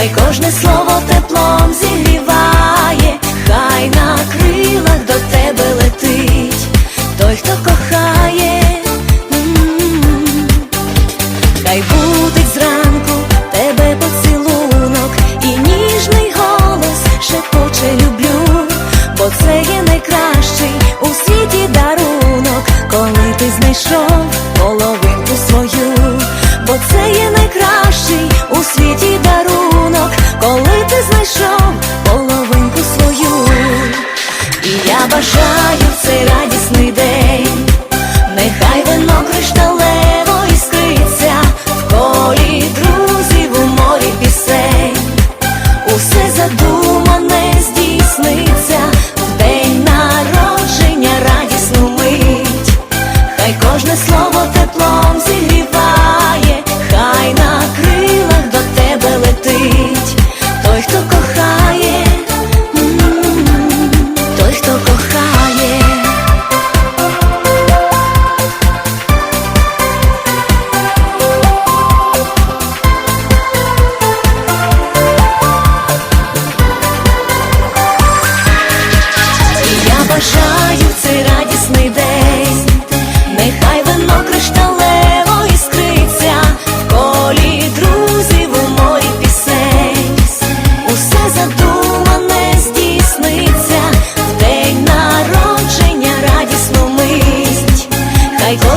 Хай кожне слово теплом зігріває, хай на крилах до тебе летить. Той, хто кохає. м, Хай будить ти знайшов половинку свою, і я бажаю цей радісний день. Нехай вино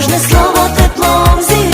кожне слово теплом зігріває,